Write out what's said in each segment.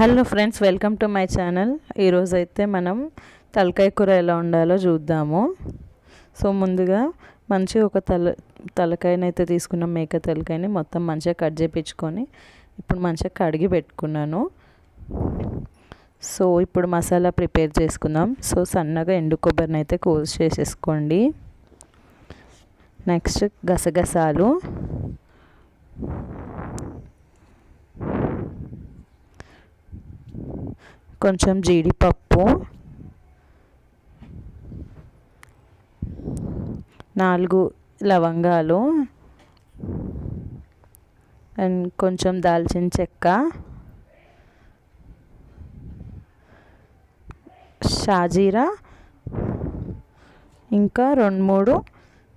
Hello friends welcome to my channel. ఈరోజు అయితే మనం తలకాయ కూర ఎలా ఉండాలో చూద్దాము. సో ముందుగా మంచిగా ఒక తల తలకాయని అయితే తీసుకున్నాం. మేక తలకాయని మొత్తం మంచిగా కట్ చేయించుకొని ఇప్పుడు మంచిగా కడిగి పెట్టుకున్నాను. సో ఇప్పుడు మసాలా ప్రిపేర్ చేసుకుందాం. సో సన్నగా ఎండు కొబ్బరిని అయితే కోల్స్ చేసేసుకోండి. నెక్స్ట్ గసగసాలు. కొంచెం జీడిపప్పు నాలుగు లవంగాలు అండ్ కొంచెం దాల్చిన చెక్క షాజీరా ఇంకా రెండు మూడు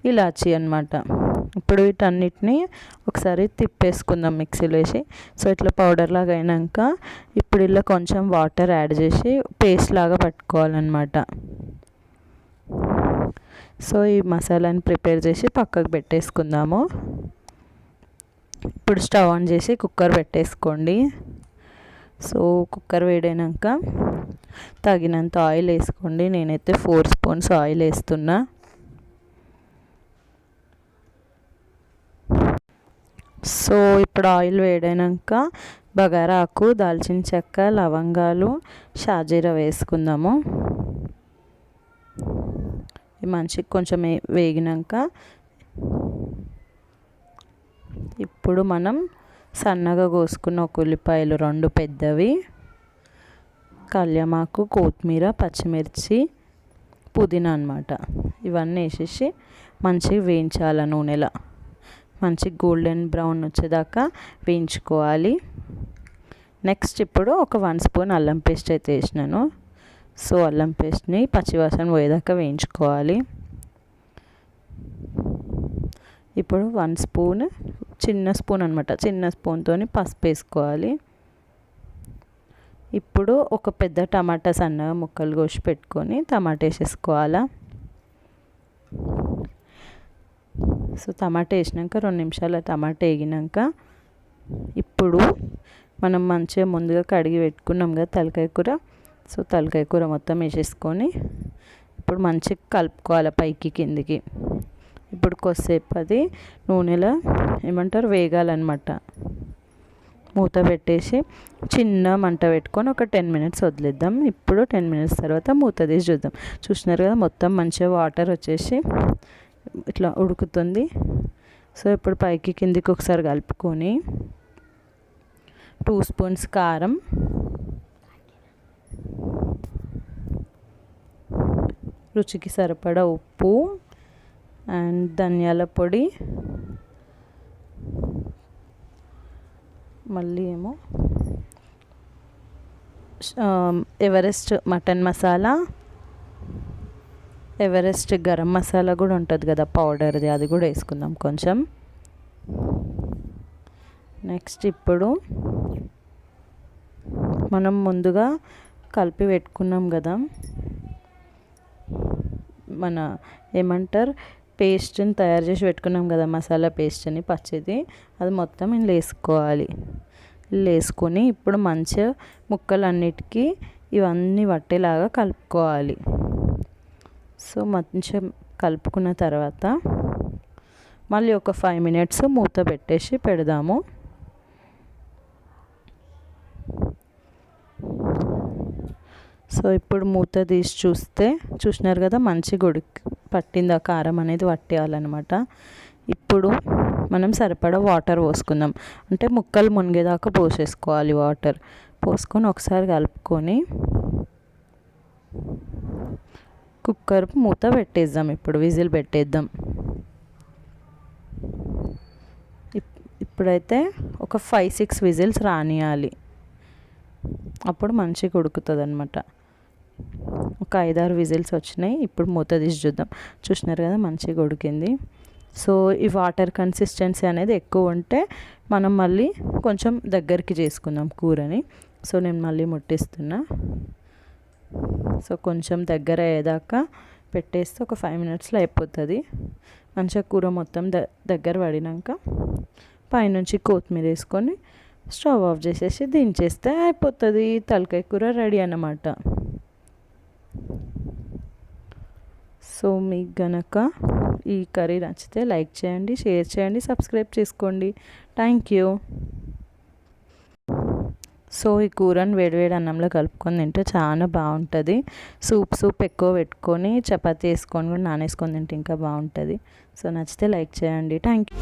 ఇలాచి అనమాట ఇప్పుడు వీటన్నిటిని ఒకసారి తిప్పేసుకుందాం మిక్సీలో వేసి. సో ఇట్లా పౌడర్ లాగా అయినాక ఇప్పుడు ఇలా కొంచెం వాటర్ యాడ్ చేసి పేస్ట్ లాగా పట్టుకోవాలన్నమాట. సో ఈ మసాలాని ప్రిపేర్ చేసి పక్కకు పెట్టేసుకుందాము. ఇప్పుడు స్టవ్ ఆన్ చేసి కుక్కర్ పెట్టేసుకోండి. సో కుక్కర్ వేడైనాక తగినంత ఆయిల్ వేసుకోండి. నేనైతే ఫోర్ స్పూన్స్ ఆయిల్ వేస్తున్నా. సో ఇప్పుడు ఆయిల్ వేడైనాక బగారా ఆకు దాల్చిన చెక్క లవంగాలు షాజీరా వేసుకుందాము. మంచిగా కొంచెం వేగినాక ఇప్పుడు మనం సన్నగా కోసుకున్న ఒక ఉల్లిపాయలు రెండు పెద్దవి కళ్యమాకు కొత్తిమీర పచ్చిమిర్చి పుదీనా అనమాట ఇవన్నీ వేసేసి మంచిగా వేయించాలి నూనెలో. మంచి గోల్డెన్ బ్రౌన్ వచ్చేదాకా వేయించుకోవాలి. నెక్స్ట్ ఇప్పుడు ఒక వన్ స్పూన్ అల్లం పేస్ట్ అయితే వేసినాను. సో అల్లం పేస్ట్ని పచ్చివాసన పోయేదాకా వేయించుకోవాలి. ఇప్పుడు వన్ స్పూన్ చిన్న స్పూన్ అనమాట చిన్న స్పూన్తో పసుపు వేసుకోవాలి. ఇప్పుడు ఒక పెద్ద టమాటా సన్నగా ముక్కలు కోసి పెట్టుకొని టమాటా వేసేసుకోవాలా. సో టమాటా వేసినాక రెండు నిమిషాలు టమాటా వేగినాక ఇప్పుడు మనం మంచిగా ముందుగా కడిగి పెట్టుకున్నాం కదా తలకాయ కూర. సో తలకాయ కూర మొత్తం వేసేసుకొని ఇప్పుడు మంచిగా కలుపుకోవాలి పైకి కిందికి. ఇప్పుడు కొద్దిసేపు అది నూనెలో ఏమంటారు? వేగాలన్నమాట. మూత పెట్టేసి చిన్న మంట పెట్టుకొని ఒక టెన్ మినిట్స్ వదిలేద్దాం. ఇప్పుడు టెన్ మినిట్స్ తర్వాత మూత తీసి చూద్దాం. చూసినారు కదా మొత్తం మంచిగా వాటర్ వచ్చేసి ఇట్లా ఉడుకుతుంది. సో ఇప్పుడు పైకి కిందికి ఒకసారి కలుపుకొని టూ స్పూన్స్ కారం. రుచికి సరిపడా ఉప్పు అండ్ ధనియాల పొడి. మళ్ళీ ఏమో Everest mutton masala. Everest garam masala కూడా ఉంటుంది కదా పౌడర్ది అది కూడా వేసుకుందాం కొంచెం. నెక్స్ట్ ఇప్పుడు మనం ముందుగా కలిపి పెట్టుకున్నాం కదా. మన ఏమంటారు పేస్ట్ని తయారు చేసి పెట్టుకున్నాం కదా మసాలా పేస్ట్ని పచ్చిది. అది మొత్తం ఇందులో వేసుకోవాలి. ఇందులో వేసుకొని ఇప్పుడు మంచిగా ముక్కలన్నిటికీ ఇవన్నీ పట్టేలాగా కలుపుకోవాలి. సో మంచిగా కలుపుకున్న తర్వాత మళ్ళీ ఒక ఫైవ్ మినిట్స్ మూత పెట్టేసి పెడదాము. సో ఇప్పుడు మూత తీసి చూస్తే చూసినారు కదా మంచి గుడికి పట్టింది ఆ కారం అనేది పట్టేయాలన్నమాట ఇప్పుడు మనం సరిపడా వాటర్ పోసుకుందాం. అంటే ముక్కలు మునిగేదాకా పోసేసుకోవాలి వాటర్ పోసుకొని ఒకసారి కలుపుకొని కుక్కర్ మూత పెట్టేద్దాం. ఇప్పుడు విజిల్ పెట్టేద్దాం. ఇప్పుడైతే ఒక ఫైవ్ సిక్స్ విజిల్స్ రానియాలి. అప్పుడు మంచిగా ఉడుకుతుంది అనమాట ఒక ఐదారు విజిల్స్ వచ్చినాయి. ఇప్పుడు మూత తీసి చూద్దాం. చూసినారు కదా మంచిగా ఉడికింది సో ఈ వాటర్ కన్సిస్టెన్సీ అనేది ఎక్కువ ఉంటే మనం మళ్ళీ కొంచెం దగ్గరికి చేసుకుందాం కూరని. సో నేను మళ్ళీ ముట్టిస్తున్నా. సో కొంచెం దగ్గర అయ్యేదాకా పెట్టేస్తే ఒక ఫైవ్ మినిట్స్లో అయిపోతుంది. మంచిగా కూర మొత్తం ద దగ్గర పడినాక పైనుంచి కొత్తిమీర వేసుకొని స్టవ్ ఆఫ్ చేసేసి దించేస్తే అయిపోతుంది. తలకాయ కూర రెడీ అన్నమాట. సో మీకు గనక ఈ కర్రీ నచ్చితే లైక్ చేయండి షేర్ చేయండి సబ్స్క్రైబ్ చేసుకోండి. Thank you. సో ఈ కూరని వేడివేడి అన్నంలో కలుపుకొని తింటే చాలా బాగుంటుంది. సూప్ సూప్ ఎక్కువ పెట్టుకొని చపాతీ వేసుకొని కూడా నానేసుకొని తింటే ఇంకా బాగుంటుంది. సో నచ్చితే లైక్ చేయండి. Thank you